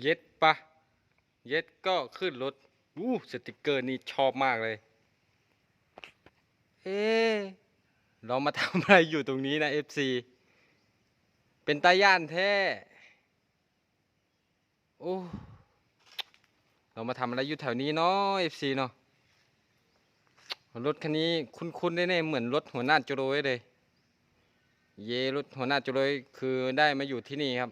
เย็ดปะ เย็ดก็ขึ้นรถอู้สติกเกอร์นี่ชอบมากเลย เอ๊เรามาทำอะไรอยู่ตรงนี้นะ FC เป็นตาย่านแท้ โอ้ เรามาทำอะไรอยู่แถวนี้เนาะ FC เนาะ รถคันนี้คุ้นๆแน่ๆเหมือนรถหัวหน้าจโรยเลย เยรถหัวหน้าจโรยคือได้มาอยู่ที่นี่ครับ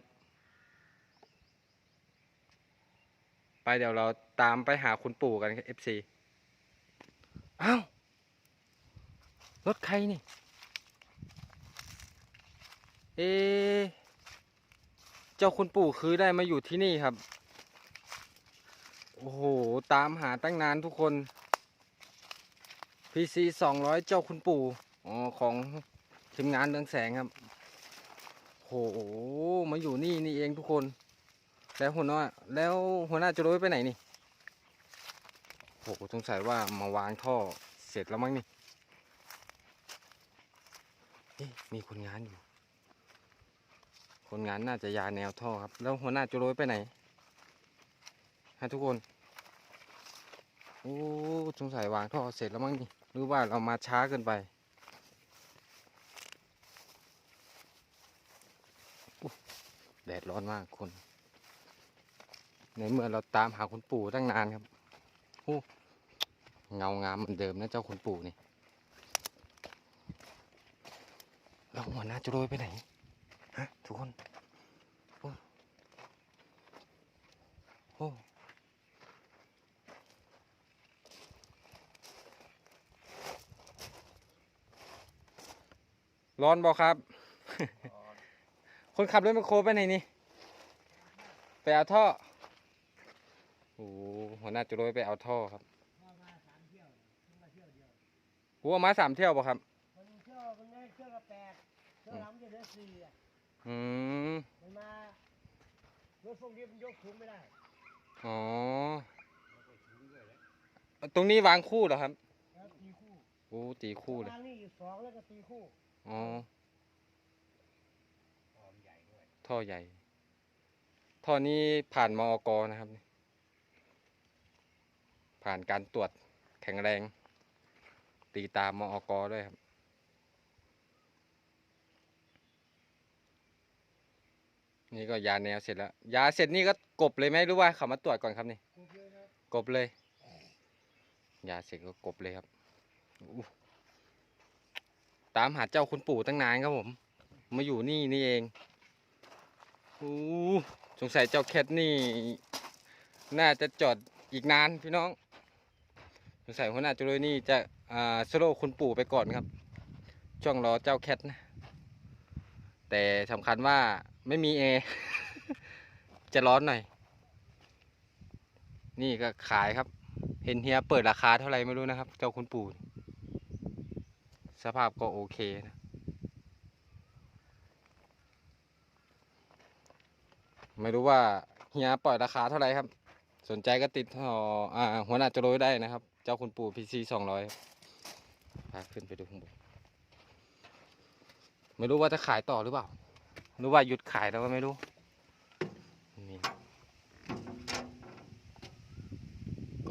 ไปเดี๋ยวเราตามไปหาคุณปู่กันครับ FC อ้าว รถใครนี่ เอะเจ้าคุณปู่คือได้มาอยู่ที่นี่ครับ โอ้โห ตามหาตั้งนานทุกคน PC สองร้อยเจ้าคุณปู่ อ๋อ ของทีมงานเรืองแสงครับ โห มาอยู่นี่นี่เองทุกคน แล้วหัวหน้าแล้วหัวหน้าจะรู้ไปไหนนี่โหสงสัยว่ามาวางท่อเสร็จแล้วมั้งนี่เอ๊ะมีคนงานอยู่ คนงานน่าจะยาแนวท่อครับ แล้วหัวหน้าจะรู้ไปไหนฮะทุกคนโอ้สงสัยวางท่อเสร็จแล้วมั้งนี่หรือว่าเรามาช้าเกินไปแดดร้อนมากคน ในเมื่อเราตามหาคุณปู่ตั้งนานครับโอ้เงางามเหมือนเดิมนะเจ้าคุณปู่นี่แล้วหัวหน้าจะโรยไปไหนฮะทุกคนโอ้โอ้ร้อนบอครับ คนขับรถไมคโครไปไหนนี่ ไปเอาท่อ โอ้โหหัวหน้าจุโรยไปเอาท่อครับหัวมาสามเที่ยวป่ะครับมันเที่ยวมันได้เที่ยวละแปดเที่ยวหลังจะเหลือสี่อะอืมมันมารถพวกนี้มันยกถุงไม่ได้อ๋อตรงนี้วางคู่เหรอครับแล้วตีคู่โอ้ตีคู่เลย วางนี่อยู่สองแล้วก็ตีคู่อ๋อท่อใหญ่ ท่อนี้ผ่านมอกนะครับ ผ่านการตรวจแข็งแรง ตีตามมอกอด้วยครับนี่ก็ยาแนวเสร็จแล้ว ยาเสร็จนี่ก็กบเลยไหมหรือว่าเขามาตรวจก่อนครับนี่กบเลย ยาเสร็จก็กบเลยครับตามหาเจ้าคุณปู่ตั้งนานครับผม มาอยู่นี่นี่เองอู้สงสัยเจ้าแคทนี่ น่าจะจอดอีกนานพี่น้อง สงสัยหัวหน้าจุลยนี่จะอ่าสโลคุณปู่ไปก่อนครับ ช่วงรอเจ้าแคทนะ แต่สำคัญว่าไม่มีแอร์ จะร้อนหน่อย นี่ก็ขายครับ เห็นเฮียเปิดราคาเท่าไหร่ไม่รู้นะครับ เจ้าคุณปู่ สภาพก็โอเคนะไม่รู้ว่าเฮียปล่อยราคาเท่าไหร่ครับ สนใจก็ติดต่ออ่าหัวหน้าจโรยได้นะครับ เจ้าคุณปู่พีซีสองร้อยพาขึ้นไปดูข้างบนไม่รู้ว่าจะขายต่อหรือเปล่าหรือว่าหยุดขายแล้วก็ไม่รู้นี่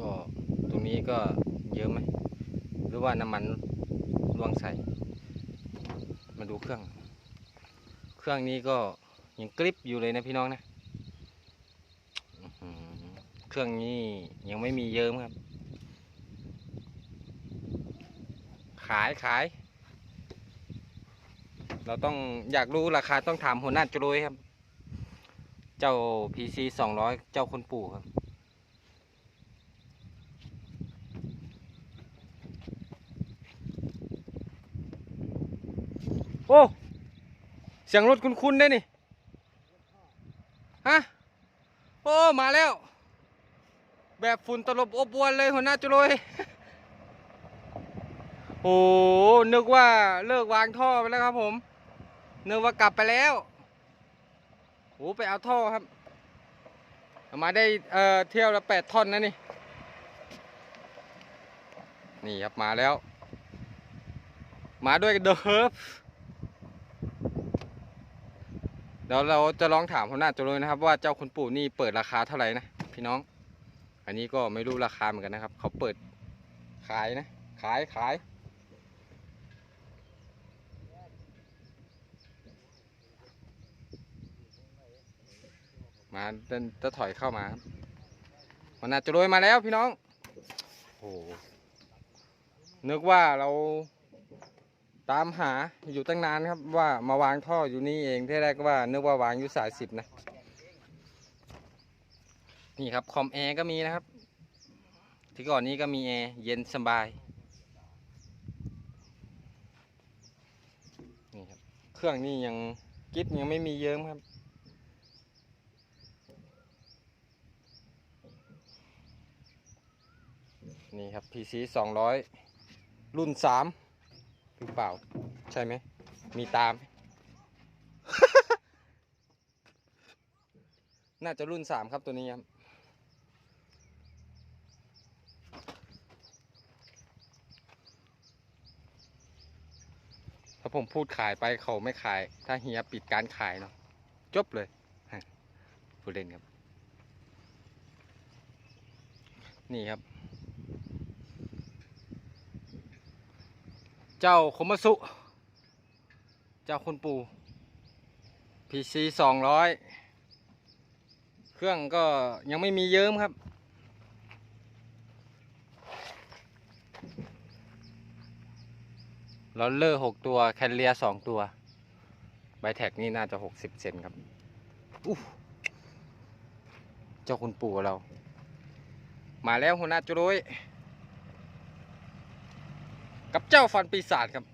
ก็ตรงนี้ก็เยอะไหมหรือว่าน้ำมันลวงใส่ มาดูเครื่อง เครื่องนี้ก็ยังกริบอยู่เลยนะพี่น้องนะเครื่องนี้ยังไม่มีเยิ้มครับายขาย เราต้องอยากรู้ราคาต้องถามหัวหน้าจุลยครับ เจ้า PC สองร้อยเจ้าคุณปู่ครับ โอ้เสียงรถคุ้นๆได้นี่ ฮะ โอ้ มาแล้ว แบบฝุ่นตลบอบอวนเลยหัวหน้าจุลย โอ้นึกว่าเลิกวางท่อไปแล้วครับผม นึกว่ากลับไปแล้วโอ้ไปเอาท่อครับมาได้เอ่อเที่ยวละแปดท่อนนะนี่ นี่ครับมาแล้ว มาด้วยเดิร์ฟเดี๋ยวเราจะลองถามหัวหน้าจุลยนะครับ ว่าเจ้าคุณปู่นี่เปิดราคาเท่าไหร่นะพี่น้อง อันนี้ก็ไม่รู้ราคาเหมือนกันนะครับ เขาเปิดขายนะ ขายขาย มาเดินจะถอยเข้ามาครับหัวหน้าจุลยมาแล้วพี่น้องโอ้โหนึกว่าเราตามหาอยู่ตั้งนานครับว่ามาวางท่ออยู่นี่เองที่แรกก็ว่า นึกว่าวางอยู่สายสิบนะ นี่ครับคอมแอร์ก็มีนะครับ ที่ก่อนนี้ก็มีแอร์เย็นสบายนี่ครับเครื่องนี่ยังกิ๊บยังไม่มีเยิ้มครับ นี่ครับ PC 200 รุ่น3หรือเปล่า ใช่ไหม มีตาม น่าจะรุ่น 3 ครับตัวนี้ครับถ้าผมพูดขายไปเขาไม่ขาย ถ้าเฮียปิดการขายเนาะจบเลยฮะพูดเล่นครับ นี่ครับ เจ้าคมสุ เจ้าคุณปู่ PC สองร้อยเครื่องก็ยังไม่มีเยิ้มครับ ลอลเลอร์หกตัว แคลเรียสองตัว ใบแท็กนี่น่าจะหกสิบเซนครับอู้เจ้าคุณปู่เรา มาแล้วหัวหน้าจุ้ย กับเจ้าฟันปีศาจครับ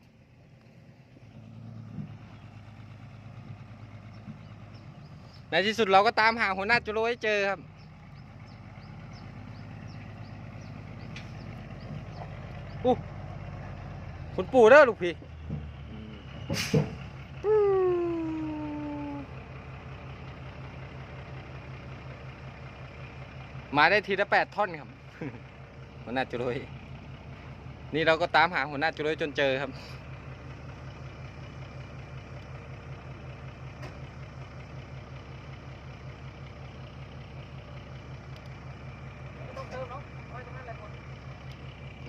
ในที่สุดเราก็ตามหาหัวหน้าจุ้ยเจอครับ อู้คุณปู่เด้อลูกพี่มาได้ทีละแปดท่อนครับหัวหน้าจุลย นี่เราก็ตามหาหัวหน้าจุลยจนเจอครับ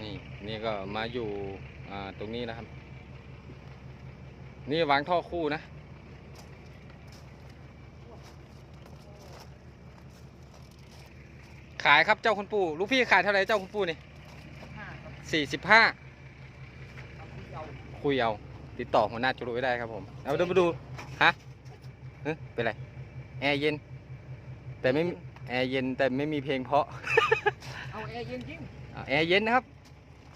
นี่นี่ก็มาอยู่ตรงนี้นะครับ นี่วางท่อคู่นะขายครับเจ้าคุณปู่ลูกพี่ขายเท่าไหร่เจ้าคุณปู่นี่ สี่สิบห้าคุยเอาติดต่อหัวหน้าจุลุยได้ครับผมเอาเดินมาดูฮะเฮ้ยเป็นไรแอร์เย็น แต่ไม่มีแอร์เย็นแต่ไม่มีเพลงเพราะ เอาแอร์เย็นจริงอ่าแอร์เย็นนะครับ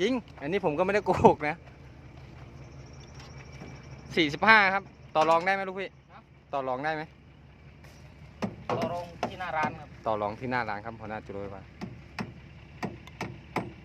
จริง อันนี้ผมก็ไม่ได้โกหกนะสี่สิบห้าครับ ต่อรองได้ไหมลูกพี่ ต่อรองได้ไหมต่อรองที่หน้าร้านครับ ต่อรองที่หน้าร้านครับหัวหน้าจุลยว่า